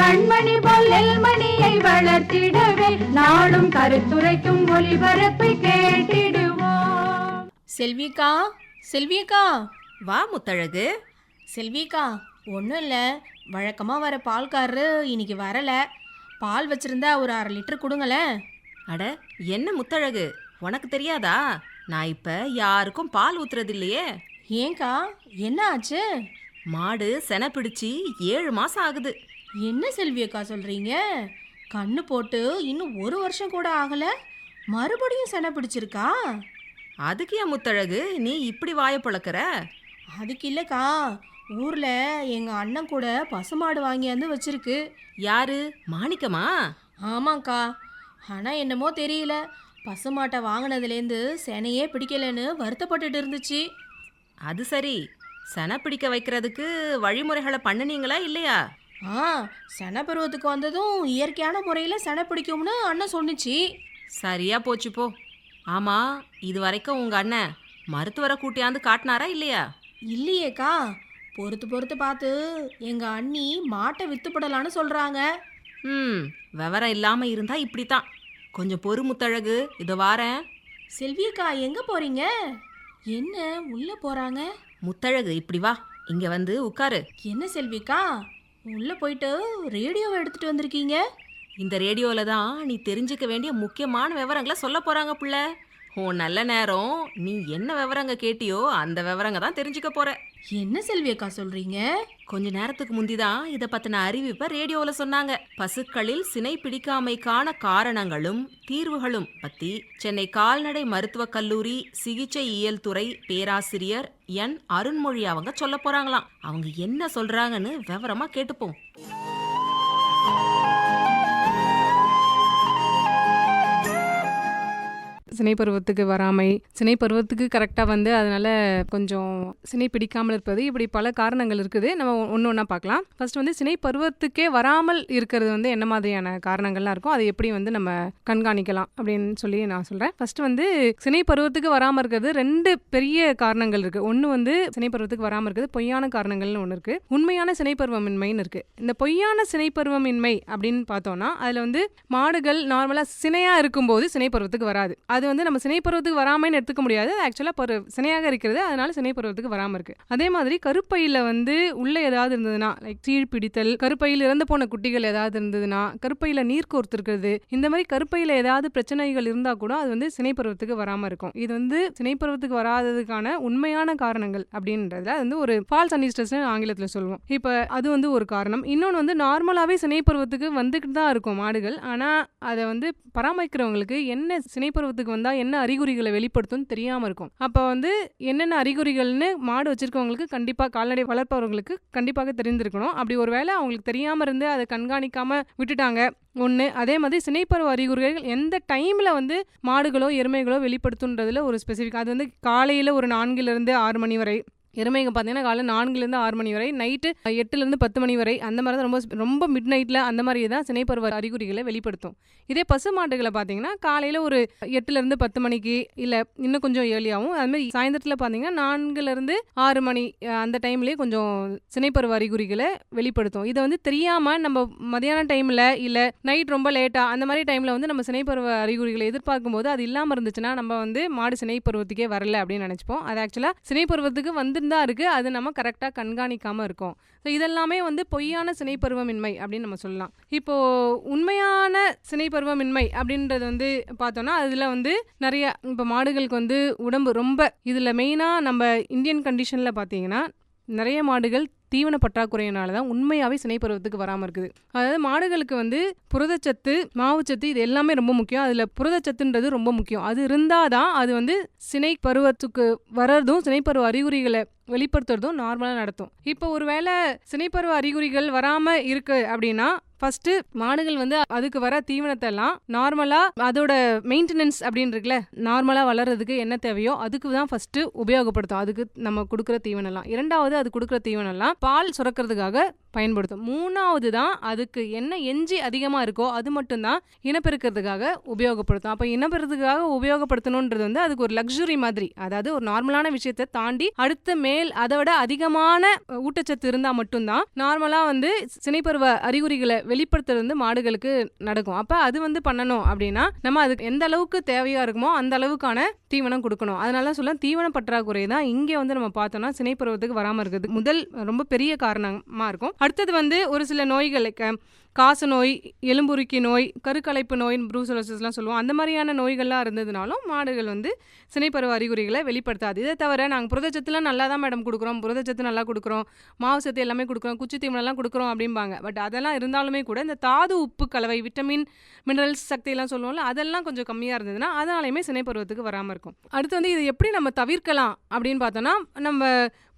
கண்மணி பொல்லல் மணியை வளர்த்திடவே நாடும் கருத்துரைக்கும் ஒளிபரப்பை கேட்டிடுவோம். செல்விக்கா செல்விக்கா வா முத்தழகு. செல்விக்கா ஒன்றும் இல்லை. வழக்கமாக வர பால்காரரு இன்னைக்கு வரலை. பால் வச்சிருந்தா ஒரு அரை லிட்டர் கொடுங்களேன் அட என்ன முத்தழகு? உனக்கு தெரியாதா? நான் இப்ப யாருக்கும் பால் ஊத்துறது இல்லையே ஏங்கா என்ன ஆச்சு? மாடு செனை பிடிச்சி ஏழு மாசம் ஆகுது. என்ன செல்வியக்கா சொல்கிறீங்க கண்ணு போட்டு இன்னும் ஒரு வருஷம் கூட ஆகலை. மறுபடியும் செனை பிடிச்சிருக்கா? அதுக்கு ஏன் முத்தழகு? நீ இப்படி வாய பழக்கிற அதுக்கு இல்லைக்கா. ஊரில் எங்கள் அண்ணன் கூட பசுமாடு வாங்கியாந்து வச்சிருக்கு. யாரு? மாணிக்கமா? ஆமாங்க்கா ஆனால் என்னமோ தெரியல. பசுமாட்டை வாங்கினதுலேருந்து செனையே பிடிக்கலைன்னு வருத்தப்பட்டுட்டு இருந்துச்சு. அது சரி. செனை பிடிக்க வைக்கிறதுக்கு வழிமுறைகளை பண்ணுனீங்களா இல்லையா? ஆ செனை பருவத்துக்கு வந்ததும் இயற்கையான முறையில் செனை பிடிக்கும்னு அண்ணன் சொன்னுச்சு. சரியா போச்சு போ. ஆமா இது வரைக்கும் உங்க அண்ணன் மருத்துவரை கூட்டியாந்து காட்டினாரா இல்லையா? இல்லையேக்கா பொறுத்து பொறுத்து பார்த்து எங்கள் அண்ணி மாட்டை வித்துப்படலான்னு சொல்கிறாங்க ம் விவரம் இல்லாம இருந்தா இப்படித்தான். கொஞ்சம் பொறு முத்தழகு இதோ வாரேன். செல்வியக்கா எங்கே போகிறீங்க என்ன உள்ளே போகிறாங்க முத்தழகு இப்படி வா. இங்க வந்து உட்காரு. என்ன செல்விக்கா உள்ளே போயிட்டு ரேடியோவை எடுத்துகிட்டு வந்திருக்கீங்க? இந்த ரேடியோவில் தான் நீ தெரிஞ்சுக்க வேண்டிய முக்கியமான விவரங்களை சொல்ல போகிறாங்க பிள்ளை. உன் நல்ல நேரம் நீ என்ன விவரங்க கேட்டியோ அந்த விவரங்க தான் தெரிஞ்சுக்க போற. என்ன செல்வியக்கா சொல்கிறீங்க கொஞ்ச நேரத்துக்கு முந்தி தான் இதை பத்தின அறிவிப்பை ரேடியோவில் சொன்னாங்க. பசுக்களில் சினை பிடிக்காமைக்கான காரணங்களும் தீர்வுகளும் பத்தி சென்னை கால்நடை மருத்துவக் கல்லூரி சிகிச்சை இயல் துறை பேராசிரியர் என் அருண்மொழி அவங்க சொல்ல போறாங்களாம். அவங்க என்ன சொல்றாங்கன்னு விவரமா கேட்டுப்போம். சினை பருவத்துக்கு வராமை சினை பருவத்துக்கு கரெக்டாக வந்து அதனால் கொஞ்சம் சினை பிடிக்காமல் இருப்பது. இப்படி பல காரணங்கள் இருக்குது. நம்ம ஒன்று ஒன்றா பார்க்கலாம். ஃபர்ஸ்ட் வந்து சினை பருவத்துக்கே வராமல் இருக்கிறது வந்து என்ன மாதிரியான காரணங்கள்லாம் இருக்கும் அதை எப்படி வந்து நம்ம கண்காணிக்கலாம் அப்படின்னு சொல்லி நான் சொல்கிறேன் ஃபர்ஸ்ட் வந்து சினை பருவத்துக்கு வராமல் இருக்கிறது ரெண்டு பெரிய காரணங்கள் இருக்குது ஒன்று வந்து சினை பருவத்துக்கு வராமல் இருக்கிறது பொய்யான காரணங்கள்னு ஒன்று இருக்குது உண்மையான சினை பருவமின்மைன்னு இருக்குது இந்த பொய்யான சினை பருவமின்மை அப்படின்னு பார்த்தோம்னா அதில் வந்து மாடுகள் நார்மலாக சினையாக இருக்கும்போது சினை பருவத்துக்கு வராது. அது வந்து நம்ம சினை பருவத்துக்கு எடுத்துக்க முடியாது. ஆக்சுவலாக பரு சினையாக இருக்கிறது. அதனால சினை பருவத்துக்கு வராமல் இருக்கு. அதே மாதிரி கருப்பையில் வந்து உள்ள ஏதாவது இருந்ததுன்னா லைக் சீழ் பிடித்தல் கருப்பையில் இறந்து போன குட்டிகள் ஏதாவது இருந்ததுன்னா கருப்பையில் நீர் கோர்த்துருக்கிறது இந்த மாதிரி கருப்பையில் ஏதாவது பிரச்சனைகள் இருந்தால் கூட அது வந்து சினை பருவத்துக்கு வராமல் இருக்கும். இது வந்து சினை பருவத்துக்கு வராததுக்கான உண்மையான காரணங்கள் அப்படின்றதுல அது வந்து ஒரு ஃபால்ஸ் அனிஸ்டஸ்னு ஆங்கிலத்தில் சொல்லுவோம். இப்போ அது வந்து ஒரு காரணம். இன்னொன்று வந்து நார்மலாகவே சினை பருவத்துக்கு வந்துக்கிட்டு தான் இருக்கும் மாடுகள். ஆனால் அதை வந்து பராமரிக்கிறவங்களுக்கு என்ன சினை வந்தால் என்ன அறிகுறிகளை வெளிப்படுத்தும்னு தெரியாமல் இருக்கும். அப்போ வந்து என்னென்ன அறிகுறிகள்னு மாடு வச்சுருக்கவங்களுக்கு கண்டிப்பாக கால்நடை வளர்ப்பவர்களுக்கு கண்டிப்பாக தெரிந்திருக்கணும். அப்படி ஒரு வேளை அவங்களுக்கு தெரியாமல் இருந்து அதை கண்காணிக்காமல் விட்டுட்டாங்க. ஒன்று அதே மாதிரி சினைப்பருவ அறிகுறிகள் எந்த டைமில் வந்து மாடுகளோ எருமைகளோ வெளிப்படுத்துன்றதுல ஒரு ஸ்பெசிஃபிக் அது வந்து காலையில் ஒரு நான்கிலிருந்து ஆறு மணி வரை எருமைங்க பார்த்தீங்கன்னா காலையில் நான்குலேருந்து ஆறு மணி வரை நைட்டு எட்டுலேருந்து பத்து மணி வரை அந்த மாதிரி தான் ரொம்ப ரொம்ப மிட் நைட்டில் அந்த மாதிரி தான் சினைப்பருவ அறிகுறிகளை வெளிப்படுத்தும். இதே பசு மாடுகளை பார்த்தீங்கன்னா காலையில் ஒரு எட்டுலேருந்து பத்து மணிக்கு இல்லை இன்னும் கொஞ்சம் ஏர்லியாகவும் அதுமாதிரி சாயந்தரத்தில் பார்த்தீங்கன்னா நான்குலேருந்து ஆறு மணி அந்த டைம்லேயே கொஞ்சம் சினைப்பருவ அறிகுறிகளை வெளிப்படுத்தும். இதை வந்து தெரியாமல் நம்ம மதியான டைமில் இல்லை நைட் ரொம்ப லேட்டாக அந்த மாதிரி டைமில் வந்து நம்ம சினைப்பருவ அறிகுறிகளை எதிர்பார்க்கும் போது அது இல்லாமல் இருந்துச்சுன்னா நம்ம வந்து மாடு சினைப்பருவத்துக்கே வரலை வரல அப்படின்னு நினச்சிப்போம். அது ஆக்சுவலாக சினைப்பருவத்துக்கு வந்து வந்துருந்தா இருக்குது அது நம்ம கரெக்டாக கண்காணிக்காமல் இருக்கோம். ஸோ இதெல்லாமே வந்து பொய்யான சினைப்பருவமின்மை அப்படின்னு நம்ம சொல்லலாம். இப்போது உண்மையான சினைப்பருவமின்மை அப்படின்றது வந்து பார்த்தோன்னா அதில் வந்து நிறைய இப்போ மாடுகளுக்கு வந்து உடம்பு ரொம்ப இதில் மெயினாக நம்ம இந்தியன் கண்டிஷனில் பார்த்தீங்கன்னா நிறைய மாடுகள் தீவன பற்றாக்குறையினால தான் உண்மையாகவே சினை பருவத்துக்கு வராமல் இருக்குது. அதாவது மாடுகளுக்கு வந்து புரதச்சத்து மாவுச்சத்து இது எல்லாமே ரொம்ப முக்கியம். அதில் புரதச்சத்துன்றது ரொம்ப முக்கியம். அது இருந்தால் தான் அது வந்து சினை பருவத்துக்கு வர்றதும் சினைப்பருவ அறிகுறிகளை வெளிப்படுத்துறதும் நார்மலாக நடத்தும். இப்போ ஒருவேளை சினைப்பருவ அறிகுறிகள் வராமல் இருக்குது அப்படின்னா ஃபர்ஸ்ட் மாடுகள் வந்து அதுக்கு வர தீவனத்தை எல்லாம் நார்மலா அதோட மெயின்டெனன்ஸ் அப்படின்னு இருக்குல்ல நார்மலா வளர்றதுக்கு என்ன தேவையோ அதுக்கு தான் ஃபர்ஸ்ட் உபயோகப்படுத்தும். அதுக்கு நம்ம கொடுக்குற தீவனம்லாம். இரண்டாவது அது கொடுக்குற தீவனம்லாம் பால் சுரக்கிறதுக்காக பயன்படுத்தும். மூணாவது தான் அதுக்கு என்ன எஞ்சி அதிகமாக இருக்கோ அது மட்டும்தான் இனப்பெருக்கிறதுக்காக உபயோகப்படுத்தும். அப்போ இனப்பெருக்கிறதுக்காக உபயோகப்படுத்தணுன்றது வந்து அதுக்கு ஒரு லக்ஸுரி மாதிரி அதாவது ஒரு நார்மலான விஷயத்தை தாண்டி அடுத்த மேல் அதை விட அதிகமான ஊட்டச்சத்து இருந்தால் மட்டும்தான் நார்மலாக வந்து சினைப்பருவ அறிகுறிகளை வெளிப்படுத்துறது வந்து மாடுகளுக்கு நடக்கும். அப்போ அது வந்து பண்ணணும் அப்படின்னா நம்ம அதுக்கு எந்த அளவுக்கு தேவையாக இருக்குமோ அந்த அளவுக்கான தீவனம் கொடுக்கணும். அதனால சொல்ல தீவன பற்றாக்குறை தான் இங்கே வந்து நம்ம பார்த்தோம்னா சினைப்பருவத்துக்கு வராமல் இருக்குது முதல் ரொம்ப பெரிய காரணமாக இருக்கும். அடுத்தது வந்து ஒரு சில நோய்களுக்கு காச நோய் எலும்புருக்கி நோய் கருக்கலைப்பு நோய் ப்ரூசலோசிஸ்லாம் சொல்லுவோம். அந்த மாதிரியான நோய்கள்லாம் இருந்ததுனாலும் மாடுகள் வந்து சினைப்பருவ அறிகுறிகளை வெளிப்படுத்தாது. இதை தவிர நாங்கள் புரதச்சத்துலாம் நல்லா தான் மேடம் கொடுக்குறோம். புரதச்சத்து நல்லா கொடுக்குறோம். மாவு சத்து எல்லாமே கொடுக்குறோம். குச்சி தீவனம்லாம் கொடுக்குறோம் அப்படிம்பாங்க. பட் அதெல்லாம் இருந்தாலுமே கூட இந்த தாது உப்பு கலவை விட்டமின் மினரல்ஸ் சக்தியெல்லாம் சொல்லுவோம்ல அதெல்லாம் கொஞ்சம் கம்மியாக இருந்ததுன்னா அதனாலையுமே சினைப்பருவத்துக்கு வராமல் இருக்கும். அடுத்து வந்து இது எப்படி நம்ம தவிர்க்கலாம் அப்படின்னு பார்த்தோன்னா நம்ம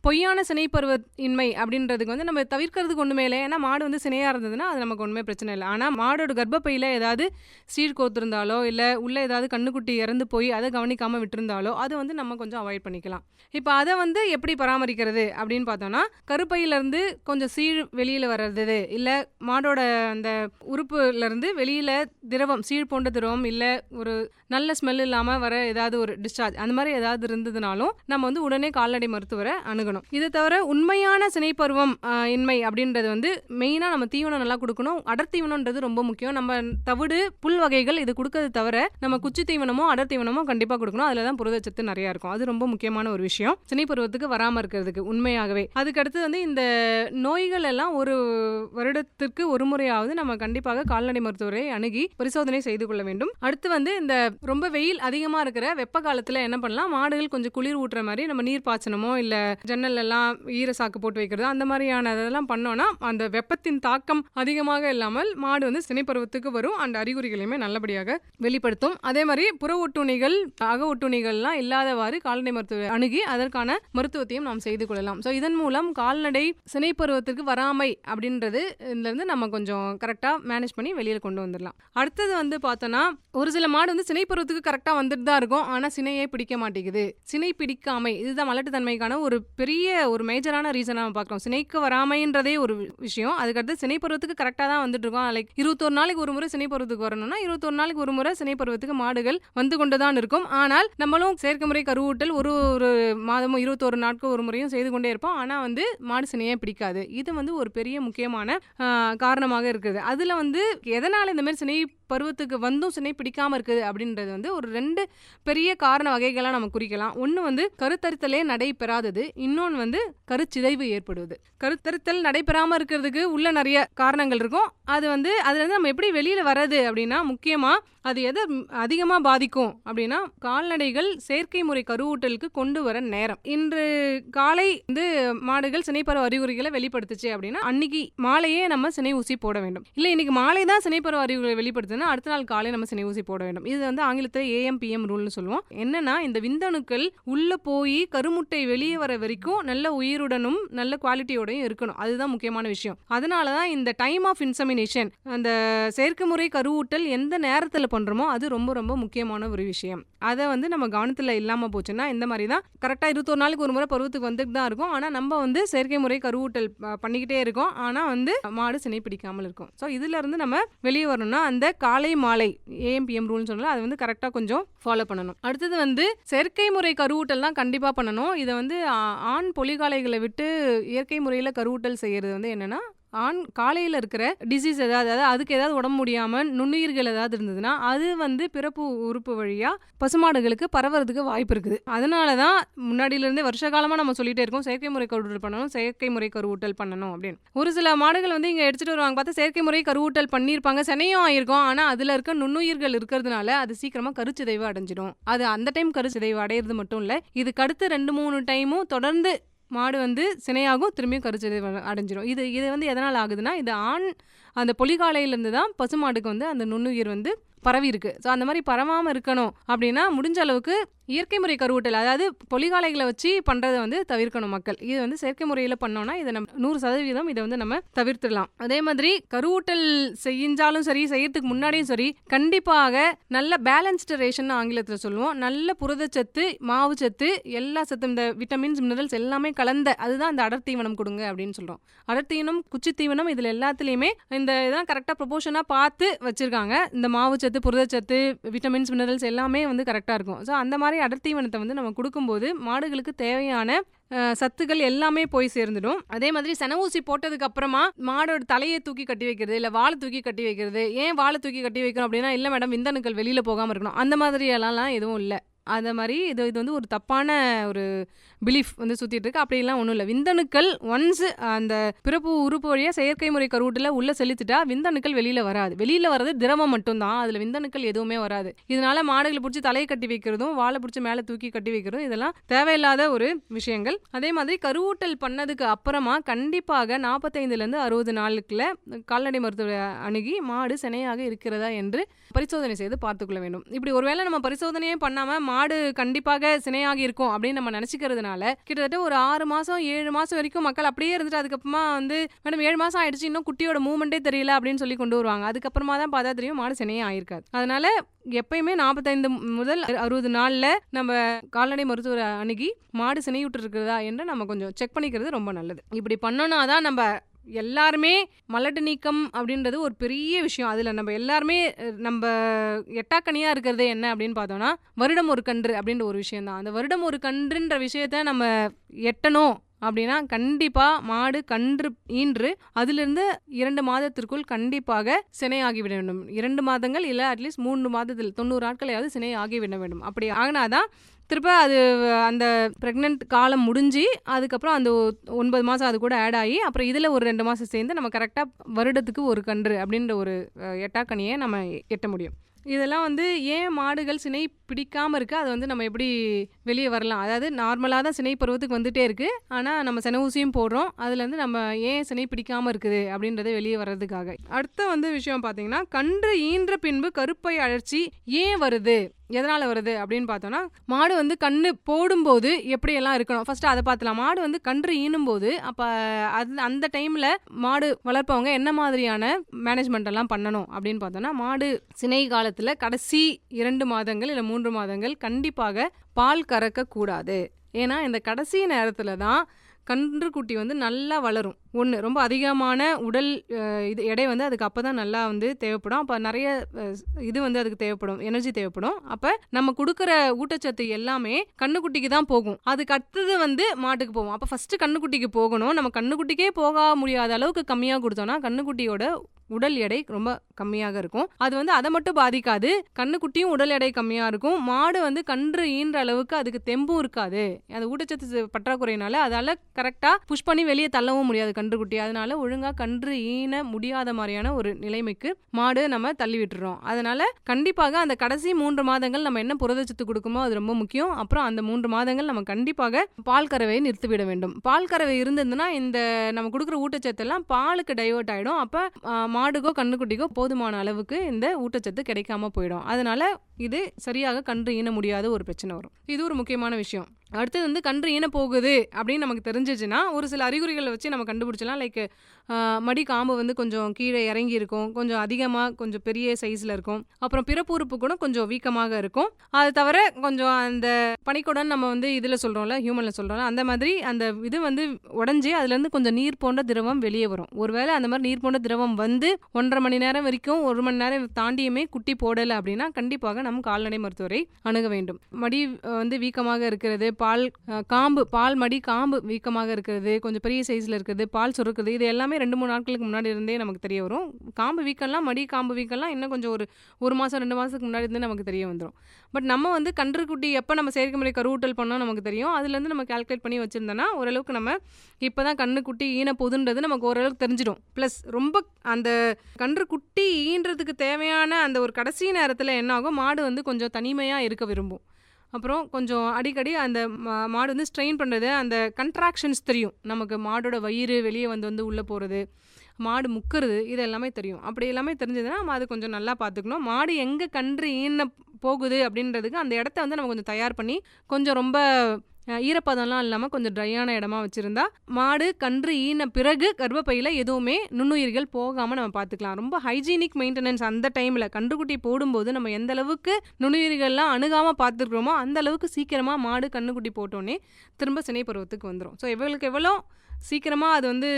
பொய்யான சினைப்பருவ இன்மை அப்படின்றதுக்கு வந்து நம்ம தவிர்க்கிறதுக்கு ஒன்றுமே இல்லை. ஏன்னா மாடு வந்து சினையாக இருந்ததுன்னா அது நமக்கு ஒன்றுமே பிரச்சனை இல்லை. ஆனால் மாடோட கர்ப்பப்பையில் ஏதாவது சீழ் கோத்திருந்தாலோ இல்லை உள்ளே ஏதாவது கண்ணுக்குட்டி இறந்து போய் அதை கவனிக்காமல் விட்டுருந்தாலோ அதை வந்து நம்ம கொஞ்சம் அவாய்ட் பண்ணிக்கலாம். இப்போ அதை வந்து எப்படி பராமரிக்கிறது அப்படின்னு பார்த்தோன்னா கருப்பையிலேருந்து கொஞ்சம் சீழ் வெளியில் வர்றது இல்லை மாடோட அந்த உறுப்புலேருந்து வெளியில் திரவம் சீழ் போன்ற திரவம் இல்லை ஒரு நல்ல ஸ்மெல் இல்லாமல் வர ஏதாவது ஒரு டிஸ்சார்ஜ் அந்த மாதிரி ஏதாவது இருந்ததுனாலும் நம்ம வந்து உடனே கால்நடை மருத்துவரை அணுகணும். இதை தவிர உண்மையான சினைப்பருவம் இன்மை அப்படின்றது வந்து மெயினாக நம்ம தீவனம் நல்லா கொடுக்கணும். அடர் தீவனம்ன்றது ரொம்ப முக்கியம். நம்ம தவிடு புல் வகைகள் இது கொடுக்கறது தவிர நம்ம குச்சி தீவனமோ அடர் தீவனமோ கண்டிப்பாக கொடுக்கணும். அதில் தான் புரதச்சத்து நிறையா இருக்கும். அது ரொம்ப முக்கியமான ஒரு விஷயம். சினைப்பருவத்துக்கு வராமல் இருக்கிறதுக்கு உண்மையாகவே. அதுக்கடுத்து வந்து இந்த நோய்கள் எல்லாம் ஒரு வருடத்திற்கு ஒரு முறையாவது நம்ம கண்டிப்பாக கால்நடை மருத்துவரை அணுகி பரிசோதனை செய்து கொள்ள வேண்டும். அடுத்து வந்து இந்த ரொம்ப வெயில் அதிகமாக இருக்கிற வெப்ப காலத்தில் என்ன பண்ணலாம்? மாடுகள் கொஞ்சம் குளிர் ஊட்டுற மாதிரி நம்ம நீர் பாய்ச்சனமோ இல்லை ஜன்னல் எல்லாம் ஈர சாக்கு போட்டு வைக்கிறது அந்த மாதிரியான இதெல்லாம் பண்ணோன்னா அந்த வெப்பத்தின் தாக்கம் அதிகமாக இல்லாமல் மாடு வந்து சினைப்பருவத்துக்கு வரும். அந்த அறிகுறிகளையுமே நல்லபடியாக வெளிப்படுத்தும். அதே மாதிரி புற ஒட்டுணிகள் அக ஒட்டுணிகள்லாம் இல்லாதவாறு கால்நடை மருத்துவ அணுகி அதற்கான மருத்துவத்தையும் நாம் செய்து கொள்ளலாம். ஸோ இதன் மூலம் கால்நடை சினைப்பருவத்திற்கு வராமை அப்படின்றது இதுலேருந்து நம்ம கொஞ்சம் கரெக்டாக மேனேஜ் பண்ணி வெளியில் கொண்டு வந்துடலாம். அடுத்தது வந்து பார்த்தோன்னா ஒரு சில மாடு வந்து சினைப்பருவத்துக்கு கரெக்டாக வந்துட்டு தான் இருக்கும். ஆனால் சினையே பிடிக்க மாட்டேங்குது. சினை பிடிக்காமை இதுதான் மலட்டுத்தன்மைக்கான ஒரு பெரிய பெரிய ஒரு மேஜரான ரீசனாக நம்ம பார்க்குறோம். சினைக்கு வராமைன்றதே ஒரு விஷயம். அதுக்கடுத்து சினைப்பருவத்துக்கு கரெக்டாக தான் வந்துட்டு இருக்கோம் லைக் இருபத்தொரு நாளைக்கு ஒரு முறை சினைப்பருவத்துக்கு வரணும்னா இருபத்தொரு நாளைக்கு ஒரு முறை சினைப்பருவத்துக்கு மாடுகள் வந்து கொண்டு தான் இருக்கும். ஆனால் நம்மளும் செயற்கை முறை கருவூட்டல் ஒரு ஒரு மாதமும் இருபத்தொரு நாட்கள் ஒரு முறையும் செய்து கொண்டே இருப்போம். ஆனால் வந்து மாடு சினையே பிடிக்காது. இது வந்து ஒரு பெரிய முக்கியமான காரணமாக இருக்குது. அதில் வந்து எதனால் இந்த மாதிரி சினை பருவத்துக்கு வந்தும் சினை பிடிக்காம இருக்குது அப்படின்றது வந்து ஒரு ரெண்டு பெரிய காரண வகைகளாக நம்ம குறிக்கலாம். ஒன்று வந்து கருத்தரித்தலே நடைபெறாதது. இன்னொன்று வந்து கருச்சிதைவு ஏற்படுவது. கருத்தரித்தல் நடைபெறாமல் இருக்கிறதுக்கு உள்ள நிறைய காரணங்கள் இருக்கும். அது வந்து அதுலேருந்து நம்ம எப்படி வெளியில் வர்றது அப்படின்னா முக்கியமாக அது எதை அதிகமாக பாதிக்கும் அப்படின்னா கால்நடைகள் செயற்கை முறை கருவூட்டலுக்கு கொண்டு வர நேரம். இன்று காலை வந்து மாடுகள் சினைப்பருவ அறிகுறிகளை வெளிப்படுத்துச்சு அப்படின்னா அன்னைக்கு மாலையே நம்ம சினை ஊசி போட வேண்டும். இல்லை இன்னைக்கு மாலை தான் சினைப்பருவ அறிகுறிகளை வெளிப்படுத்துனா அடுத்த நாள் காலை நம்ம சினை ஊசி போட வேண்டும். இது வந்து ஆங்கிலத்தில் ஏஎம் பிஎம் ரூல்னு சொல்லுவோம். என்னன்னா இந்த விந்தணுக்கள் உள்ள போய் கருமுட்டை வெளியே வர வரைக்கும் நல்ல உயிருடனும் நல்ல குவாலிட்டியோடையும் இருக்கணும். அதுதான் முக்கியமான விஷயம். அதனால தான் இந்த டைம் ஆஃப் இன்சமினேஷன் அந்த செயற்கை முறை கருவூட்டல் எந்த நேரத்தில் பண்ணுறோமோ அது ரொம்ப ரொம்ப முக்கியமான ஒரு விஷயம். அதை வந்து நம்ம கவனத்தில் இல்லாமல் போச்சுன்னா இந்த மாதிரி தான் கரெக்டாக இருபத்தொரு நாளைக்கு ஒரு முறை பருவத்துக்கு வந்துட்டு தான் இருக்கும். ஆனால் நம்ம வந்து செயற்கை முறை கருவூட்டல் பண்ணிக்கிட்டே இருக்கோம். ஆனால் வந்து மாடு சினை பிடிக்காமல் இருக்கும். ஸோ இதுலேருந்து நம்ம வெளியே வரணும்னா அந்த காலை மாலை ஏஎம்பிஎம் ரூல்னு சொல்லலாம் அதை வந்து கரெக்டாக கொஞ்சம் ஃபாலோ பண்ணணும். அடுத்தது வந்து செயற்கை முறை கருவூட்டல் தான் கண்டிப்பாக பண்ணணும். இதை வந்து ஆண் பொலிகாலைகளை விட்டு இயற்கை முறையில் கருவூட்டல் செய்கிறது வந்து என்னென்னா ஆண் காலையில் இருக்கிற டிசீஸ் ஏதாவது அதாவது அதுக்கு ஏதாவது உடம்பு முடியாமல் நுண்ணுயிர்கள் ஏதாவது இருந்ததுன்னா அது வந்து பிறப்பு உறுப்பு வழியாக பசுமாடுகளுக்கு பரவுறதுக்கு வாய்ப்பு இருக்குது. அதனால தான் முன்னாடியிலேருந்தே வருஷ காலமாக நம்ம சொல்லிகிட்டே இருக்கோம் செயற்கை முறை கருவூட்டல் பண்ணணும் செயற்கை முறை கருவூட்டல் பண்ணணும் அப்படின்னு. ஒரு சில மாடுகள் வந்து இங்கே எடுத்துகிட்டு வருவாங்க பார்த்தா செயற்கை முறை கருவூட்டல் பண்ணியிருப்பாங்க செனையும் ஆயிருக்கும். ஆனால் அதில் இருக்க நுண்ணுயிர்கள் இருக்கிறதுனால அது சீக்கிரமாக கருச்சிதைவு அடைஞ்சிடும். அது அந்த டைம் கருச்சிதைவு அடையிறது மட்டும் இல்லை இதுக்கு அடுத்து ரெண்டு மூணு டைமும் தொடர்ந்து மாடு வந்து சினையாகும் திரும்பியும் கருச்சதை அடைஞ்சிரும். இது இது வந்து எதனால் ஆகுதுன்னா இது ஆண் அந்த பொலிகாலையிலேருந்து தான் பசுமாடுக்கு வந்து அந்த நுண்ணுயிர் வந்து பரவி இருக்கு. ஸோ அந்த மாதிரி பரவாமல் இருக்கணும் அப்படின்னா முடிஞ்ச அளவுக்கு இயற்கை முறை கருவூட்டல் அதாவது பொலிகாலைகளை வச்சு பண்ணுறதை வந்து தவிர்க்கணும் மக்கள். இது வந்து செயற்கை முறையில் பண்ணோம்னா இதை நம்ம நூறு சதவீதம் இதை வந்து நம்ம தவிர்த்துடலாம். அதே மாதிரி கருவூட்டல் செஞ்சாலும் சரி செய்யறதுக்கு முன்னாடியும் சரி கண்டிப்பாக நல்ல பேலன்ஸ்டு ரேஷன் ஆங்கிலத்தில் சொல்லுவோம். நல்ல புரதச்சத்து மாவு சத்து எல்லா சத்தும் இந்த விட்டமின்ஸ் மினரல்ஸ் எல்லாமே கலந்த அதுதான் அந்த அடர் தீவனம் கொடுங்க அப்படின்னு சொல்கிறோம் அடர் தீவனம் குச்சி தீவனம் இதில் எல்லாத்துலேயுமே இந்த இதெல்லாம் கரெக்டாக ப்ரொபோஷனாக பார்த்து வச்சுருக்காங்க. இந்த மாவு சத்து புரதச்சத்து விட்டமின்ஸ் மினரல்ஸ் எல்லாமே வந்து கரெக்டாக இருக்கும். ஸோ அந்த மாதிரி அடர் தீவனத்தை வந்து நம்ம கொடுக்கும்போது மாடுகளுக்கு தேவையான சத்துக்கள் எல்லாமே போய் சேர்ந்துடும். அதே மாதிரி சென ஊசி போட்டதுக்கு அப்புறமா மாடோட தலையை தூக்கி கட்டி வைக்கிறது இல்லை வாழை தூக்கி கட்டி வைக்கிறது. ஏன் வாழை தூக்கி கட்டி வைக்கிறோம் அப்படின்னா இல்லை மேடம் விந்தணுக்கள் வெளியில் போகாமல் இருக்கணும். அந்த மாதிரி எல்லாம் எதுவும் இல்லை. அந்த மாதிரி இது இது வந்து ஒரு தப்பான ஒரு பிலீஃப் வந்து சுற்றிட்டு இருக்கு அப்படிலாம் ஒன்றும் இல்லை. விந்தணுக்கள் ஒன்ஸ் அந்த பிறப்பு உறுப்பு வழியாக செயற்கை முறை கருவூட்டில் உள்ளே செலுத்திட்டா விந்தணுக்கள் வெளியில் வராது. வெளியில் வர்றது திரவம் மட்டும்தான். அதில் விந்தணுக்கள் எதுவுமே வராது. இதனால மாடுகளை பிடிச்சி தலையை கட்டி வைக்கிறதும் வாழை பிடிச்சி மேலே தூக்கி கட்டி வைக்கிறதும் இதெல்லாம் தேவையில்லாத ஒரு விஷயங்கள். அதே மாதிரி கருவூட்டல் பண்ணதுக்கு அப்புறமா கண்டிப்பாக நாற்பத்தைந்துலேருந்து அறுபது நாளுக்குள்ள கால்நடை மருத்துவ அணுகி மாடு சினையாக இருக்கிறதா என்று பரிசோதனை செய்து பார்த்துக்கொள்ள வேண்டும். இப்படி ஒருவேளை நம்ம பரிசோதனையே பண்ணாமல் மாடு கண்டிப்பாக சினையாகி இருக்கும் அப்படின்னு நம்ம நினச்சிக்கிறதுனால கிட்டத்தட்ட ஒரு ஆறு மாதம் ஏழு மாதம் வரைக்கும் மக்கள் அப்படியே இருந்துட்டு அதுக்கப்புறமா வந்து மேடம் ஏழு மாதம் ஆயிடுச்சு. இன்னும் குட்டியோட மூவ்மெண்ட்டே தெரியல அப்படின்னு சொல்லி கொண்டு வருவாங்க. அதுக்கப்புறமா தான் பார்த்தா தெரியும் மாடு சினையே ஆயிருக்காது. அதனால எப்பயுமே நாற்பத்தைந்து முதல் அறுபது நாளில் நம்ம கால்நடை மருத்துவரை அணுகி மாடு சினையுற்று இருக்கிறதா என்று நம்ம கொஞ்சம் செக் பண்ணிக்கிறது ரொம்ப நல்லது. இப்படி பண்ணோன்னா தான் நம்ம எல்லாருமே மலட்டு நீக்கம் அப்படின்றது ஒரு பெரிய விஷயம். அதில் நம்ம எல்லாருமே நம்ம எட்டாக்கனியாக இருக்கிறது என்ன அப்படின்னு பார்த்தோம்னா வருடம் ஒரு கன்று அப்படின்ற ஒரு விஷயம் தான் அந்த வருடம் ஒரு கன்றுன்ற விஷயத்த நம்ம எட்டணும் அப்படின்னா கண்டிப்பாக மாடு கன்று ஈன்று அதிலிருந்து இரண்டு மாதத்திற்குள் கண்டிப்பாக சினையாகிவிட வேண்டும். இரண்டு மாதங்கள் இல்லை அட்லீஸ்ட் மூன்று மாதத்தில் தொண்ணூறு நாட்களையாவது சினை ஆகிவிட வேண்டும். அப்படி ஆகினாதான் திரும்ப அது அந்த ப்ரெக்னென்ட் காலம் முடிஞ்சு அதுக்கப்புறம் அந்த ஒ- ஒன்பது மாதம் அது கூட ஆட் ஆகி அப்புறம் இதில் ஒரு ரெண்டு மாதம் சேர்ந்து நம்ம கரெக்டாக வருடத்துக்கு ஒரு கன்று அப்படின்ற ஒரு எட்டாக்கனியை நம்ம எட்ட முடியும். இதெல்லாம் வந்து ஏன் மாடுகள் சினை பிடிக்காமல் இருக்குது அது வந்து நம்ம எப்படி வெளியே வரலாம். அதாவது நார்மலாக தான் சினை பருவத்துக்கு வந்துகிட்டே இருக்குது ஆனால் நம்ம சென ஊசியும் போடுறோம். அதுலேருந்து நம்ம ஏன் சினை பிடிக்காமல் இருக்குது அப்படின்றத வெளியே வர்றதுக்காக. அடுத்த வந்து விஷயம் பார்த்தீங்கன்னா கன்று ஈன்ற பின்பு கருப்பை அழற்சி ஏன் வருது? எதனால் வருது அப்படின்னு பார்த்தோன்னா மாடு வந்து கண்ணு போடும்போது எப்படியெல்லாம் இருக்கணும்? ஃபஸ்ட்டு அதை பார்த்துலாம். மாடு வந்து கன்று ஈனும்போது அப்போ அது அந்த டைமில் மாடு வளர்ப்பவங்க என்ன மாதிரியான மேனேஜ்மெண்ட் எல்லாம் பண்ணணும் அப்படின்னு பார்த்தோன்னா மாடு சினை காலத்தில் கடைசி இரண்டு மாதங்கள் இல்லை மூன்று மாதங்கள் கண்டிப்பாக பால் கறக்க கூடாது ஏன்னா இந்த கடைசி நேரத்தில் தான் கன்றுக்குட்டி வந்து நல்லா வளரும். ஒன்று ரொம்ப அதிகமான உடல் இது எடை வந்து அதுக்கு அப்போ தான் நல்லா வந்து தேவைப்படும். அப்போ நிறைய இது வந்து அதுக்கு தேவைப்படும். எனர்ஜி தேவைப்படும். அப்போ நம்ம கொடுக்குற ஊட்டச்சத்து எல்லாமே கண்ணுக்குட்டிக்கு தான் போகும். அதுக்கு அடுத்தது வந்து மாட்டுக்கு போகும். அப்போ ஃபஸ்ட்டு கண்ணுக்குட்டிக்கு போகணும். நம்ம கண்ணுக்குட்டிக்கே போக முடியாத அளவுக்கு கம்மியாக கொடுத்தோம்னா கண்ணுக்குட்டியோட உடல் எடை ரொம்ப கம்மியாக இருக்கும். அது வந்து அதை மட்டும் பாதிக்காது. கண்ணுக்குட்டியும் உடல் எடை கம்மியாக இருக்கும். மாடு வந்து கன்று ஈன்ற அளவுக்கு அதுக்கு தெம்பும் இருக்காது. அந்த ஊட்டச்சத்து பற்றாக்குறையினால அதால் கரெக்டாக புஷ் பண்ணி வெளியே தள்ளவும் முடியாது. கன்றுக்குட்டி அதனால ஒழுங்காக கன்று ஈன முடியாத மாதிரியான ஒரு நிலைமைக்கு மாடு நம்ம தள்ளி விட்டுறோம். அதனால கண்டிப்பாக அந்த கடைசி மூன்று மாதங்கள் நம்ம என்ன புரதச்சத்து கொடுக்குமோ அது ரொம்ப முக்கியம். அப்புறம் அந்த மூன்று மாதங்கள் நம்ம கண்டிப்பாக பால் கறவையை நிறுத்திவிட வேண்டும். பால் கறவை இருந்ததுன்னா இந்த நம்ம கொடுக்குற ஊட்டச்சத்தெல்லாம் பாலுக்கு டைவர்ட் ஆகிடும் அப்போ மாடுக்கோ கண்ணுக்குட்டிக்கோ போதுமான அளவுக்கு இந்த ஊட்டச்சத்து கிடைக்காம போயிடும். அதனால இது சரியாக கன்று ஈன முடியாத ஒரு பிரச்சனை வரும். இது ஒரு முக்கியமான விஷயம். அடுத்தது வந்து கன்று ஈன போகுது அப்படின்னு நமக்கு தெரிஞ்சிச்சுன்னா ஒரு சில அறிகுறிகளை வச்சு நம்ம கண்டுபிடிச்சலாம் லைக் மடி காம்பு வந்து கொஞ்சம் கீழே இறங்கி இருக்கும் கொஞ்சம் அதிகமாக கொஞ்சம் பெரிய சைஸில் இருக்கும். அப்புறம் பிறப்புறுப்பு கூட கொஞ்சம் வீக்கமாக இருக்கும். அது தவிர கொஞ்சம் அந்த பனிக்குடன் நம்ம வந்து இதில் சொல்கிறோம்ல ஹியூமனில் சொல்கிறோம்ல அந்த மாதிரி அந்த இது வந்து உடஞ்சி அதுலேருந்து கொஞ்சம் நீர் போன்ற திரவம் வெளியே வரும். ஒருவேளை அந்த மாதிரி நீர் போன்ற திரவம் வந்து ஒன்றரை மணி நேரம் வரைக்கும் ஒரு மணி நேரம் தாண்டியுமே குட்டி போடலை அப்படின்னா கண்டிப்பாக நம்ம கால்நடை மருத்துவரை அணுக வேண்டும். மடி வந்து வீக்கமாக இருக்கிறது பால் காம்பு பால் மடி காம்பு வீக்கமாக இருக்கிறது கொஞ்சம் பெரிய சைஸில் இருக்கிறது பால் சுருக்குது இது எல்லாமே ரெண்டு மூணு நாட்களுக்கு முன்னாடி இருந்தே நமக்கு தெரிய வரும். காம்பு வீக்கெல்லாம் மடி காம்பு வீக்கெல்லாம் இன்னும் கொஞ்சம் ஒரு ஒரு மாதம் ரெண்டு மாதத்துக்கு முன்னாடி இருந்தே நமக்கு தெரிய வந்துடும் பட் நம்ம வந்து கன்றுக்குட்டி எப்போ நம்ம செயற்கை முறை கருவூட்டல் பண்ணோம் நமக்கு தெரியும். அதுலேருந்து நம்ம கால்குலேட் பண்ணி வச்சுருந்தோன்னா ஓரளவுக்கு நம்ம இப்போ தான் கண்ணுக்குட்டி ஈன போதுன்றது நமக்கு ஓரளவுக்கு தெரிஞ்சிடும். ப்ளஸ் ரொம்ப அந்த கன்றுக்குட்டி ஈன்றதுக்கு தேவையான அந்த ஒரு கடைசி நேரத்தில் என்ன ஆகும்? மாடு வந்து கொஞ்சம் தனிமையாக இருக்க விரும்பும். அப்புறம் கொஞ்சம் அடிக்கடி அந்த மா- மாடு வந்து ஸ்ட்ரெயின் பண்ணுறது அந்த கன்ட்ராக்ஷன்ஸ் தெரியும். நமக்கு மாடோட வயிறு வெளியே வந்து வந்து உள்ளே போகிறது மாடு முக்கிறது இது எல்லாமே தெரியும். அப்படி எல்லாமே தெரிஞ்சதுன்னா நம்ம அது கொஞ்சம் நல்லா பார்த்துக்கணும். மாடு எங்கே கன்று ஈன போகுது அப்படின்றதுக்கு அந்த இடத்த வந்து நம்ம கொஞ்சம் தயார் பண்ணி கொஞ்சம் ரொம்ப ஈரப்பதம்லாம் இல்லாமல் கொஞ்சம் ட்ரையான இடமா வச்சுருந்தா மாடு கன்று ஈன பிறகு கர்ப்பப்பையில் எதுவுமே நுண்ணுயிர்கள் போகாமல் நம்ம பார்த்துக்கலாம் ரொம்ப ஹைஜீனிக் மெயின்டெனன்ஸ் அந்த டைமில் கன்றுக்குட்டி போடும்போது நம்ம எந்த அளவுக்கு நுண்ணுயிர்கள்லாம் அணுகாமல் பார்த்துருக்குறோமோ அந்த அளவுக்கு சீக்கிரமாக மாடு கன்றுக்குட்டி போட்டோன்னே திரும்ப சினை பருவத்துக்கு வந்துடும் ஸோ எவ்வளோக்கு எவ்வளோ சீக்கிரமாக அது வந்து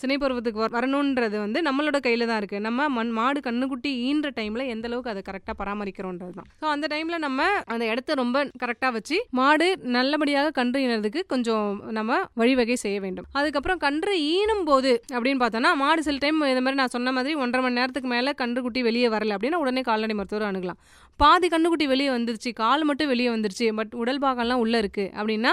சினை பருவத்துக்கு வர- வரணுன்றது வந்து நம்மளோட கையில் தான் இருக்குது நம்ம மண் மாடு கண்ணுக்குட்டி ஈன்ற டைமில் எந்த அளவுக்கு அதை கரெக்டாக பராமரிக்கிறோன்றது தான். ஸோ அந்த டைமில் நம்ம அந்த இடத்த ரொம்ப கரெக்டாக வச்சு மாடு நல்லபடியாக கன்று ஈனதுக்கு கொஞ்சம் நம்ம வழிவகை செய்ய வேண்டும். அதுக்கப்புறம் கன்று ஈனும் போது அப்படின்னு பார்த்தோன்னா மாடு சில டைம் இந்த மாதிரி நான் சொன்ன மாதிரி ஒன்றரை மணி நேரத்துக்கு மேலே கன்றுக்குட்டி வெளியே வரல அப்படின்னா உடனே கால்நடை மருத்துவர் அணுகலாம். பாதி கண்ணுக்குட்டி வெளியே வந்துருச்சு கால் மட்டும் வெளியே வந்துருச்சு பட் உடல் பாகம்லாம் உள்ளே இருக்குது அப்படின்னா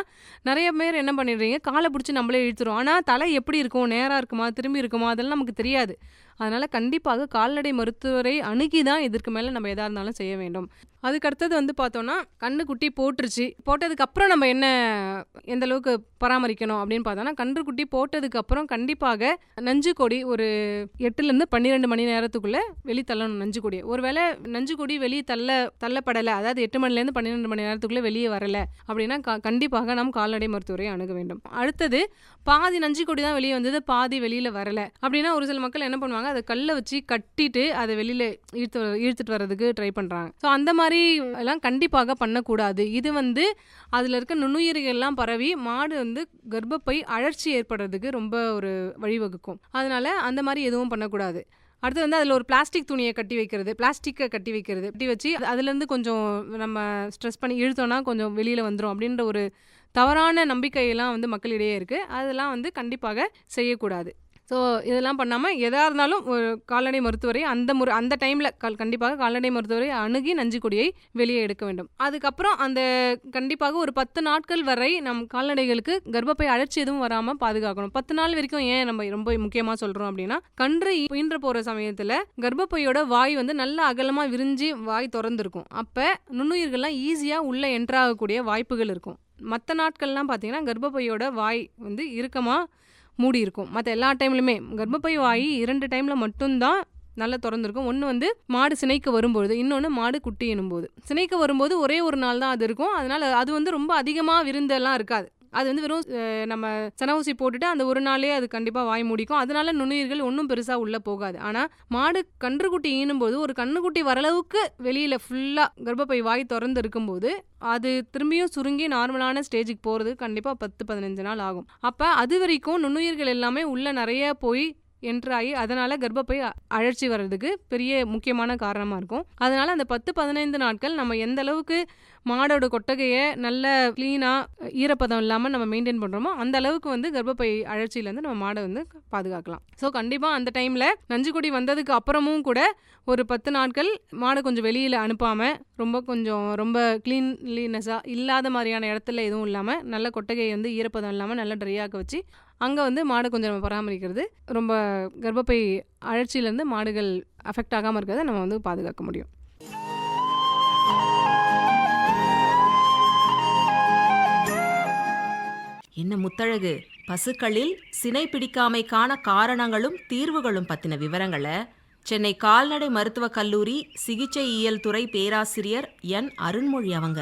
நிறைய பேர் என்ன பண்ணிடுறீங்க? காலை பிடிச்சி நம்மளே இழுத்துரும். ஆனால் தலை எப்படி இருக்கும்? நேராக இருக்குமா? திரும்பி இருக்குமா? அதெல்லாம் நமக்கு தெரியாது. அதனால் கண்டிப்பாக கால்நடை மருத்துவரை அணுகி தான் இதற்கு மேலே நம்ம எதாக இருந்தாலும் செய்ய வேண்டும். அதுக்கு அடுத்தது வந்து பார்த்தோன்னா கண்ணு குட்டி போட்டுருச்சு. போட்டதுக்கப்புறம் நம்ம என்ன எந்த அளவுக்கு பராமரிக்கணும் அப்படின்னு பார்த்தோன்னா கன்று குட்டி போட்டதுக்கப்புறம் கண்டிப்பாக நஞ்சு கொடி ஒரு எட்டுலேருந்து பன்னிரெண்டு மணி நேரத்துக்குள்ளே வெளியே தள்ளணும் நஞ்சு கொடியை ஒருவேளை நஞ்சு கொடி வெளியே தள்ள தள்ளப்படலை. அதாவது எட்டு மணிலேருந்து பன்னிரெண்டு மணி நேரத்துக்குள்ளே வெளியே வரல அப்படின்னா க- கண்டிப்பாக நாம் கால்நடை மருத்துவரை அணுக வேண்டும். அடுத்தது பாதி நஞ்சு கொடி தான் வெளியே வந்தது பாதி வெளியில் வரலை அப்படின்னா ஒரு சில மக்கள் என்ன பண்ணுவாங்க அதை கல்லை வச்சு கட்டிட்டு அதை வெளியில் இழுத்து இழுத்துட்டு வர்றதுக்கு ட்ரை பண்ணுறாங்க ஸோ அந்த மாதிரி எல்லாம் கண்டிப்பாக பண்ணக்கூடாது. இது வந்து அதில் இருக்க நுண்ணுயிர்கள்லாம் பரவி மாடு வந்து கர்ப்பப்பை அழற்சி ஏற்படுறதுக்கு ரொம்ப ஒரு வழிவகுக்கும். அதனால் அந்த மாதிரி எதுவும் பண்ணக்கூடாது. அடுத்து வந்து அதில் ஒரு பிளாஸ்டிக் துணியை கட்டி வைக்கிறது பிளாஸ்டிக்கை கட்டி வைக்கிறது. கட்டி வச்சு அது- அதுலேருந்து கொஞ்சம் நம்ம ஸ்ட்ரெஸ் பண்ணி இழுத்தோன்னா கொஞ்சம் வெளியில் வந்துடும் அப்படின்ற ஒரு தவறான நம்பிக்கையெல்லாம் வந்து மக்களிடையே இருக்குது அதெல்லாம் வந்து கண்டிப்பாக செய்யக்கூடாது. ஸோ இதெல்லாம் பண்ணாமல் எதாக இருந்தாலும் ஒரு கால்நடை மருத்துவரை அந்த முறை அந்த டைமில் கல் கண்டிப்பாக கால்நடை மருத்துவரை அணுகி நஞ்சு கொடியை வெளியே எடுக்க வேண்டும். அதுக்கப்புறம் அந்த கண்டிப்பாக ஒரு பத்து நாட்கள் வரை நம் கால்நடைகளுக்கு கர்ப்பப்பை அழைச்சி எதுவும் வராமல் பாதுகாக்கணும். பத்து நாள் வரைக்கும் ஏன் நம்ம ரொம்ப முக்கியமாக சொல்கிறோம் அப்படின்னா கன்று ஈன்ற போகிற சமயத்தில் கர்ப்பப்பையோட வாய் வந்து நல்ல அகலமாக விரிஞ்சு வாய் திறந்துருக்கும். அப்போ நுண்ணுயிர்கள்லாம் ஈஸியாக உள்ளே என்ட்ராகக்கூடிய வாய்ப்புகள் இருக்கும். மற்ற நாட்கள்லாம் பார்த்தீங்கன்னா கர்ப்பப்பையோட வாய் வந்து இறுக்கமாக மூடி இருக்கும் மற்ற எல்லா டைம்லையுமே கர்ப்பப்பை ஆகி இரண்டு டைமில் மட்டும்தான் நல்லா திறந்துருக்கும். ஒன்று வந்து மாடு சினைக்கு வரும்பொழுது இன்னொன்று மாடு குட்டி எனும்போது. சினைக்கு வரும்போது ஒரே ஒரு நாள் தான் அது இருக்கும். அதனால் அது வந்து ரொம்ப அதிகமாக விருந்தெல்லாம் இருக்காது. அது வந்து வெறும் நம்ம சன ஊசி போட்டுட்டு அந்த ஒரு நாளே அது கண்டிப்பாக வாய் மூடிக்கும். அதனால நுண்ணுயிர்கள் ஒன்றும் பெருசாக உள்ளே போகாது. ஆனால் மாடு கன்றுக்குட்டி ஈனும்போது ஒரு கன்றுக்குட்டி வரளவுக்கு வெளியில் ஃபுல்லாக கர்ப்பப்பை வாய் திறந்து இருக்கும்போது அது திரும்பியும் சுருங்கி நார்மலான ஸ்டேஜுக்கு போகிறது கண்டிப்பாக பத்து பதினஞ்சு நாள் ஆகும். அப்போ அது வரைக்கும் நுண்ணுயிர்கள் எல்லாமே உள்ளே நிறைய போய் என்ட்ராகி அதனால் கர்ப்பப்பை அழற்சி வர்றதுக்கு பெரிய முக்கியமான காரணமாக இருக்கும். அதனால் அந்த பத்து பதினைந்து நாட்கள் நம்ம எந்த அளவுக்கு மாடோட கொட்டகையை நல்ல க்ளீனாக ஈரப்பதம் இல்லாமல் நம்ம மெயின்டைன் பண்ணுறோமோ அந்த அளவுக்கு வந்து கர்ப்பப்பை அழற்சியிலேருந்து நம்ம மாடை வந்து பாதுகாக்கலாம். ஸோ கண்டிப்பாக அந்த டைமில் நஞ்சுக்கொடி வந்ததுக்கு அப்புறமும் கூட ஒரு பத்து நாட்கள் மாடை கொஞ்சம் வெளியில் அனுப்பாமல் ரொம்ப கொஞ்சம் ரொம்ப க்ளீன்லினஸாக இல்லாத மாதிரியான இடத்துல எதுவும் இல்லாமல் நல்ல கொட்டகையை வந்து ஈரப்பதம் இல்லாமல் நல்லா ட்ரையாக வச்சு அங்கே வந்து மாடை கொஞ்சம் நம்ம பராமரிக்கிறது. ரொம்ப கர்ப்பப்பை அழற்சியிலேருந்து மாடுகள் அஃபெக்ட் ஆகாமல் இருக்கிறத நம்ம வந்து பாதுகாக்க முடியும். என்ன முத்தழகு? பசுக்களில் சினை பிடிக்காமைக்கான காரணங்களும் தீர்வுகளும் பத்தின விவரங்களை சென்னை கால்நடை மருத்துவக் கல்லூரி சிகிச்சை இயல் துறை பேராசிரியர் என் அருண்மொழி அவங்க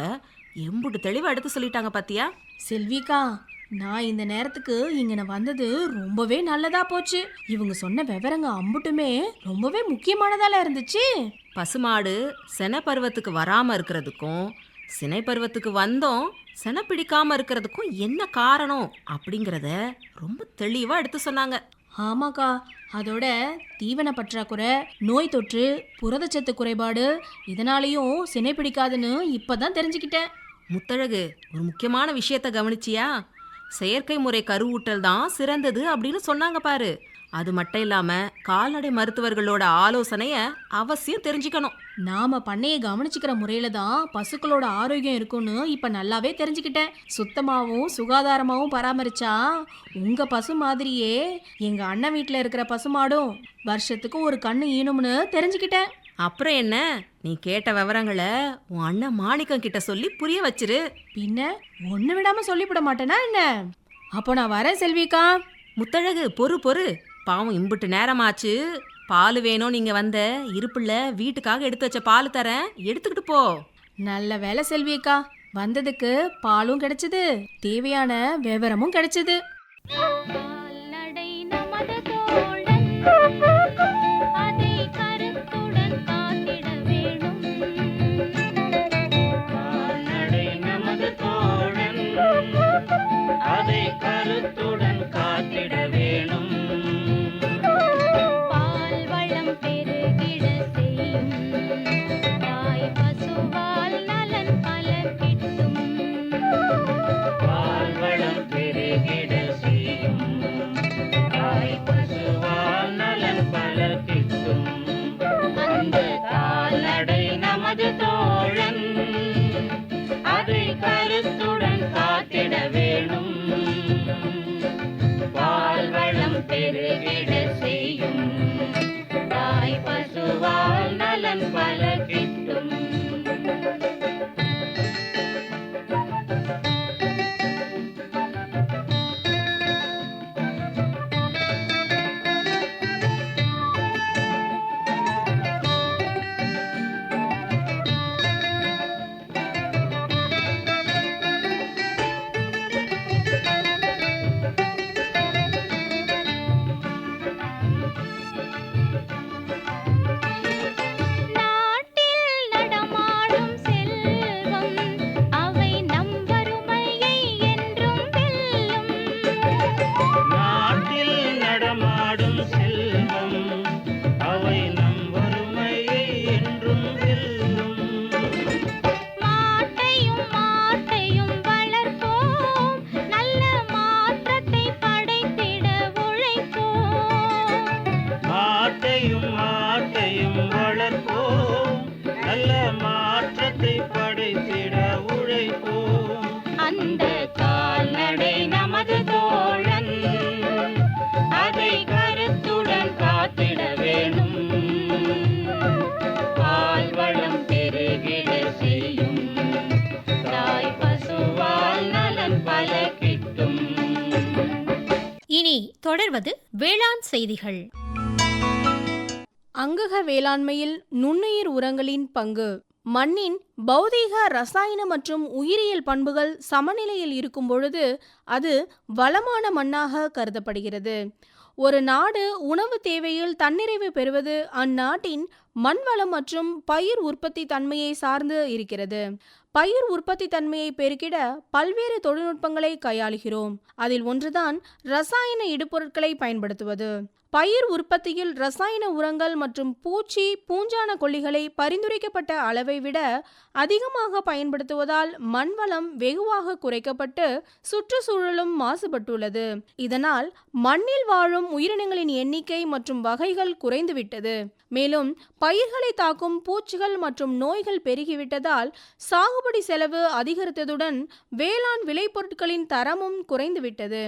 எம்புட்டு தெளிவா எடுத்து சொல்லிட்டாங்க பாத்தியா? செல்விக்கா நான் இந்த நேரத்துக்கு இங்க நான் வந்தது ரொம்பவே நல்லதா போச்சு. இவங்க சொன்ன விவரங்க அம்புட்டுமே ரொம்பவே முக்கியமானதால இருந்துச்சு. பசுமாடு சென பருவத்துக்கு வராம இருக்கிறதுக்கும் சினை பருவத்துக்கு வந்தோம் சென பிடிக்காம இருக்கிறதுக்கும் என்ன காரணம் அப்படிங்கிறத ரொம்ப தெளிவா எடுத்து சொன்னாங்க. ஆமாக்கா அதோட தீவன பற்றாக்குறை நோய் தொற்று புரதச்சத்து குறைபாடு இதனாலேயும் சினை பிடிக்காதுன்னு இப்பதான் தெரிஞ்சுக்கிட்டேன். முத்தழகு ஒரு முக்கியமான விஷயத்த கவனிச்சியா? செயற்கை முறை கருவூட்டல் தான் சிறந்தது அப்படின்னு சொன்னாங்க பாரு. அது மட்டும் இல்லாம கால்நடை மருத்துவர்களோட ஆலோசனைய அவசியம் தெரிஞ்சுக்கணும். நாம பண்ணையை கவனிச்சுக்கிற முறையில தான் பசுக்களோட ஆரோக்கியம் இருக்கும்னு இப்ப நல்லாவே தெரிஞ்சுக்கிட்டேன். சுத்தமாவும் சுகாதாரமாவும் பராமரிச்சா உங்க பசு மாதிரியே எங்க அண்ணன் வீட்டுல இருக்கிற பசுமாடும் வருஷத்துக்கு ஒரு கண்ணு ஈனும்னு தெரிஞ்சுக்கிட்டேன். அப்புறம் என்ன? நீ கேட்ட விவரங்களை உன் அண்ணன் மாணிக்கம் கிட்ட சொல்லி புரிய வச்சிரு. பின்ன ஒண்ணு விடாம சொல்லிவிட மாட்டேனா என்ன? அப்போ நான் வரேன் செல்விக்கா. முத்தழகு பொறு பொறு. பாவம் இம்புட்டு நேரமாச்சு. பால் வேணும் நீங்க வந்த. இருப்புல வீட்டுக்காக எடுத்து வச்ச பால் தரேன். எடுத்துக்கிட்டு போ. நல்ல வேலை செல்வியக்கா வந்ததுக்கு பாலும் கிடைச்சது. தேவையான விவரமும் கிடைச்சது. தொடர்வது வேளாண் செய்திகள். அங்கக வேளாண்மையில் நுண்ணுயிர் உரங்களின் பங்கு. மண்ணின் பௌதீக ரசாயன மற்றும் உயிரியல் பண்புகள் சமநிலையில் இருக்கும் பொழுது அது வளமான மண்ணாக கருதப்படுகிறது. ஒரு நாடு உணவு தேவையில் தன்னிறைவு பெறுவது அந்நாட்டின் மண்வளம் மற்றும் பயிர் உற்பத்தி தன்மையை சார்ந்து இருக்கிறது. பயிர் உற்பத்தி தன்மையை பெருக்கிட பல்வேறு தொழில்நுட்பங்களை கையாளுகிறோம். அதில் ஒன்றுதான் ரசாயன இடுபொருட்களை பயன்படுத்துவது. பயிர் உற்பத்தியில் ரசாயன உரங்கள் மற்றும் பூச்சி பூஞ்சான கொல்லிகளை பரிந்துரைக்கப்பட்ட அளவை விட அதிகமாக பயன்படுத்துவதால் மண்வளம் வெகுவாக குறைக்கப்பட்டு சுற்றுச்சூழலும் மாசுபட்டுள்ளது. இதனால் மண்ணில் வாழும் உயிரினங்களின் எண்ணிக்கை மற்றும் வகைகள் குறைந்துவிட்டது. மேலும் பயிர்களை தாக்கும் பூச்சிகள் மற்றும் நோய்கள் பெருகிவிட்டதால் சாகுபடி செலவு அதிகரித்ததுடன் வேளாண் விளைபொருட்களின் தரமும் குறைந்துவிட்டது.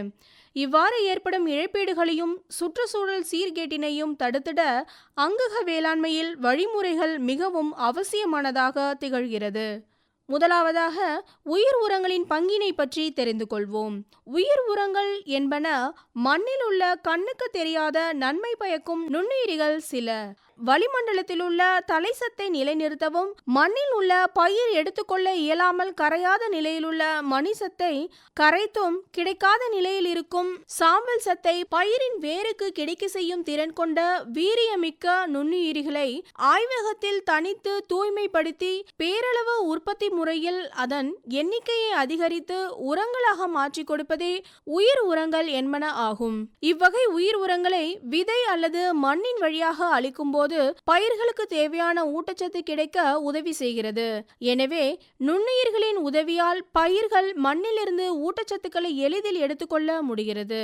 இவ்வாறு ஏற்படும் இழப்பீடுகளையும் சுற்றுச்சூழல் சீர்கேட்டினையும் தடுத்திட அங்கக வேளாண்மையில் வழிமுறைகள் மிகவும் அவசியமானதாக திகழ்கிறது. முதலாவதாக உயிர் உரங்களின் பங்கினை பற்றி தெரிந்து கொள்வோம். உயிர் உரங்கள் என்பன மண்ணில் உள்ள கண்ணுக்கு தெரியாத நன்மை பயக்கும் நுண்ணுயிரிகள் சில. வளிமண்டலத்தில் உள்ள தலைசத்தை நிலைநிறுத்தவும் மண்ணில் உள்ள பயிர் எடுத்துக்கொள்ள இயலாமல் கரையாத நிலையிலுள்ள மணிசத்தை கரைத்தும் கிடைக்காத நிலையில் இருக்கும் சாம்பல் சத்தை பயிரின் வேருக்கு கிடைக்க செய்யும் திறன் கொண்ட வீரியமிக்க நுண்ணுயிரிகளை ஆய்வகத்தில் தனித்து தூய்மைப்படுத்தி பேரளவு உற்பத்தி முறையில் அதன் எண்ணிக்கையை அதிகரித்து உரங்களாக மாற்றிக் கொடுப்பதே உயிர் உரங்கள் என்பன ஆகும். இவ்வகை உயிர் உரங்களை விதை அல்லது மண்ணின் வழியாக அளிக்கும்போது பயிர்களுக்கு தேவையான ஊட்டச்சத்து கிடைக்க உதவி செய்கிறது. எனவே நுண்ணுயிர்களின் உதவியால் பயிர்கள் மண்ணிலிருந்து ஊட்டச்சத்துக்களை எளிதில் எடுத்துக்கொள்ள முடிகிறது.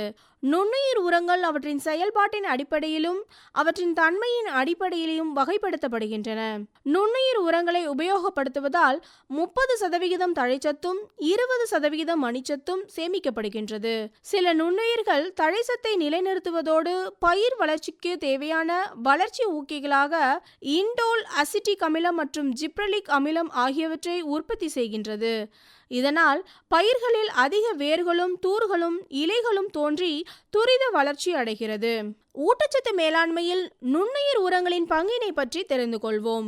நுண்ணுயிர் உரங்கள் அவற்றின் செயல்பாட்டின் அடிப்படையிலும் அவற்றின் தன்மையின் அடிப்படையிலும் வகைப்படுத்தப்படுகின்றன. நுண்ணுயிர் உரங்களை உபயோகப்படுத்துவதால் முப்பது சதவிகிதம் தழைச்சத்தும் இருபது சதவிகிதம் மணிச்சத்தும் சேமிக்கப்படுகின்றது. சில நுண்ணுயிர்கள் தழைச்சத்தை நிலைநிறுத்துவதோடு பயிர் வளர்ச்சிக்கு தேவையான வளர்ச்சி ஊக்கிகளாக இண்டோல் அசிட்டிக் அமிலம் மற்றும் ஜிப்ரலிக் அமிலம் ஆகியவற்றை உற்பத்தி செய்கின்றது. இதனால் பயிர்களில் அதிக வேர்களும் தூர்களும் இலைகளும் தோன்றி துரித வளர்ச்சி அடைகிறது. ஊட்டச்சத்து மேலாண்மையில் நுண்ணுயிர் உரங்களின் பங்கினை பற்றி தெரிந்து கொள்வோம்.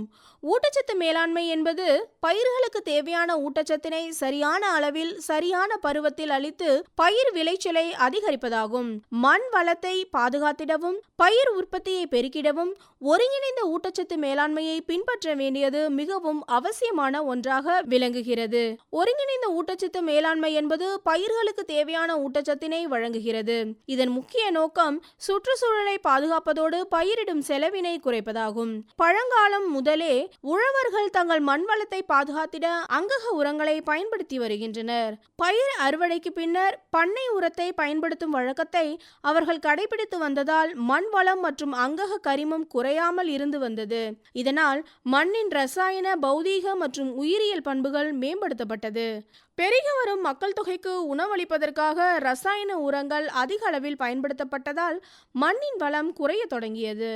ஊட்டச்சத்து மேலாண்மை என்பது பயிர்களுக்கு தேவையான ஊட்டச்சத்தினை சரியான அளவில் சரியான பருவத்தில் அளித்து பயிர் விளைச்சலை அதிகரிப்பதாகும். மண் வளத்தை பாதுகாத்திடவும் பயிர் உற்பத்தியை பெருக்கிடவும் ஒருங்கிணைந்த ஊட்டச்சத்து மேலாண்மையை பின்பற்ற வேண்டியது மிகவும் அவசியமான ஒன்றாக விளங்குகிறது. ஒருங்கிணைந்த ஊட்டச்சத்து மேலாண்மை என்பது பயிர்களுக்கு தேவையான ஊட்டச்சத்தினை வழங்குகிறது. இதன் முக்கிய நோக்கம் சுற்றுச்சூழல் பாதுகாப்பதோடு பயிரிடும் செலவினை குறைப்பதாகும். பழங்காலம் முதலே உழவர்கள் தங்கள் மண் வளத்தை பாதுகாத்திட அங்கக உரங்களை பயன்படுத்தி வருகின்றனர். பயிர் அறுவடைக்கு பின்னர் பண்ணை உரத்தை பயன்படுத்தும் வழக்கத்தை அவர்கள் கடைபிடித்து வந்ததால் மண் வளம் மற்றும் அங்கக கரிமம் குறையாமல் இருந்து வந்தது. இதனால் மண்ணின் ரசாயன பௌதீக மற்றும் உயிரியல் பண்புகள் மேம்படுத்தப்பட்டது. பெருகி வரும் மக்கள் தொகைக்கு உணவளிப்பதற்காக ரசாயன உரங்கள் அதிக அளவில் பயன்படுத்தப்பட்டதால் மண்ணின் வளம் குறைய தொடங்கியது.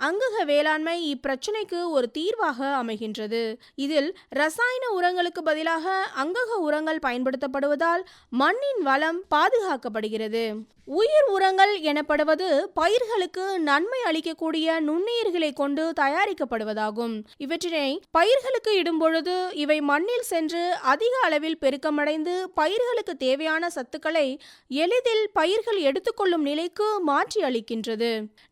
அங்கக வேளாண்மை இப்பிரச்சினைக்கு ஒரு தீர்வாக அமைகின்றது. இதில் ரசாயன உரங்களுக்கு பதிலாக அங்கக உரங்கள் பயன்படுத்தப்படுவதால் மண்ணின் வளம் பாதுகாக்கப்படுகிறது. உயிர் உரங்கள் எனப்படுவது பயிர்களுக்கு நன்மை அளிக்கக்கூடிய நுண்ணுயிர்களை கொண்டு தயாரிக்கப்படுவதாகும். இவற்றினை பயிர்களுக்கு இடும்பொழுது இவை மண்ணில் சென்று அதிக அளவில் பெருக்கமடைந்து பயிர்களுக்கு தேவையான சத்துக்களை எளிதில் பயிர்கள் எடுத்துக்கொள்ளும் நிலைக்கு மாற்றி அளிக்கின்றது.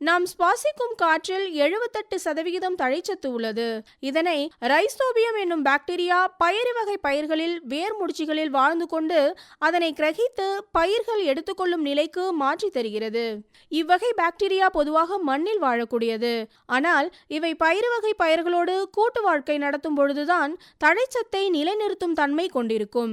நாம் சுவாசிக்கும் காற்றில் எழுபத்தெட்டு சதவிகிதம் தழைச்சத்து உள்ளது. இதனை ரைசோபியம் என்னும் பாக்டீரியா பயிறு வகை பயிர்களில் வேர் முடிச்சுகளில் வாழ்ந்து கொண்டு அதனை கிரகித்து பயிர்கள் எடுத்துக்கொள்ளும் நிலைக்கு மாற்றி தருகிறது. இவ்வகை பாக்டீரியா பொதுவாக மண்ணில் வாழக்கூடியது. ஆனால் இவை பயிறு வகை பயிர்களோடு கூட்டு வாழ்க்கை நடத்தும் பொழுதுதான் தழைச்சத்தை நிலைநிறுத்தும் தன்மை கொண்டிருக்கும்.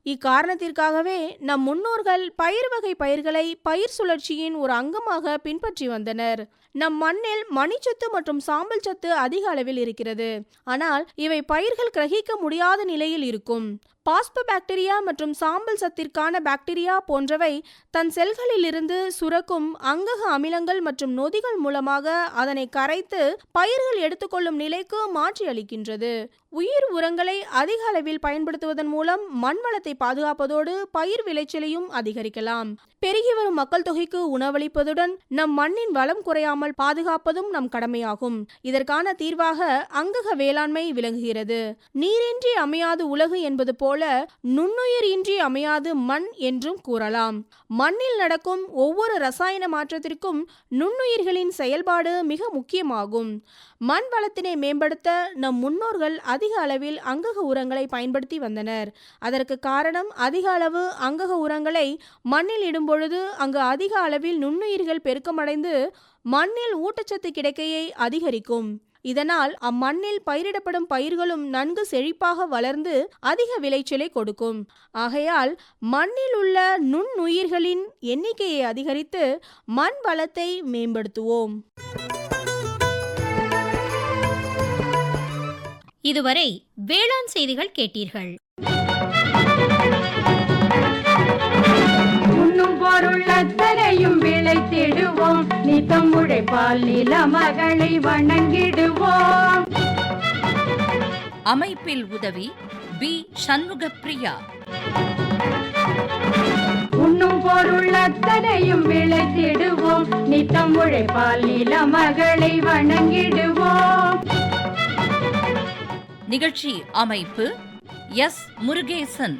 இக்காரணத்திற்காகவே நம் முன்னோர்கள் பயிர் வகை பயிர்களை பயிர் சுழற்சியின் ஒரு அங்கமாக பின்பற்றி வந்தனர். நம் மண்ணில் மணிச்சத்து மற்றும் சாம்பல் சத்து அதிக அளவில் இருக்கிறது. ஆனால் இவை பயிர்கள் கிரகிக்க முடியாத நிலையில் இருக்கும். பாஸ்ப பாக்டீரியா மற்றும் சாம்பல் சத்திற்கான பாக்டீரியா போன்றவை தன் செல்களிலிருந்து சுரக்கும் அங்கக அமிலங்கள் மற்றும் நொதிகள் மூலமாக அதனை கரைத்து பயிர்கள் எடுத்துக்கொள்ளும் நிலைக்கு மாற்றி அளிக்கின்றது உயிர் உரங்களை அதிக அளவில் பயன்படுத்துவதன் மூலம் மண்வளத்தை பாதுகாப்பதோடு பயிர் விளைச்சலையும் அதிகரிக்கலாம். பெருகி வரும் மக்கள் தொகைக்கு உணவளிப்பதுடன் நம் மண்ணின் வளம் குறையாமல் பாதுகாப்பதும் நம் கடமையாகும். இதற்கான தீர்வாக அங்கக வேளாண்மை விளங்குகிறது. நீரின்றி அமையாது உலகு என்பது போல நுண்ணுயிர் இன்றி அமையாது மண் என்றும் கூறலாம். மண்ணில் நடக்கும் ஒவ்வொரு ரசாயன மாற்றத்திற்கும் நுண்ணுயிர்களின் செயல்பாடு மிக முக்கியமாகும். மண் வளத்தினை மேம்படுத்த நம் முன்னோர்கள் அதிக அளவில் அங்கக உரங்களை பயன்படுத்தி வந்தனர். அதற்கு காரணம் அதிக அளவு அங்கக உரங்களை மண்ணில் இடும் பொழுது அங்கு அதிக அளவில் நுண்ணுயிர்கள் பெருக்கமடைந்து மண்ணில் ஊட்டச்சத்து கிடைக்கையை அதிகரிக்கும். இதனால் அம்மண்ணில் பயிரிடப்படும் பயிர்களும் நன்கு செழிப்பாக வளர்ந்து அதிக விளைச்சலை கொடுக்கும். ஆகையால் மண்ணில் உள்ள நுண்ணுயிர்களின் எண்ணிக்கையை அதிகரித்து மண் வளத்தை மேம்படுத்துவோம். இதுவரை வேளாண் செய்திகள் கேட்டீர்கள். பொருள் அத்தனையும் விளைத்திடுவோம். நித்தம் உழைப்பால் நில மகளை வணங்கிடுவோம். அமைப்பில் உதவி பி. சண்முகப்பிரியா. உண்ணும் பொருள் அத்தனையும் விளைத்திடுவோம். நித்தம் உழைப்பால் நில மகளை வணங்கிடுவோம். நிகழ்ச்சி அமைப்பு எஸ். முருகேசன்.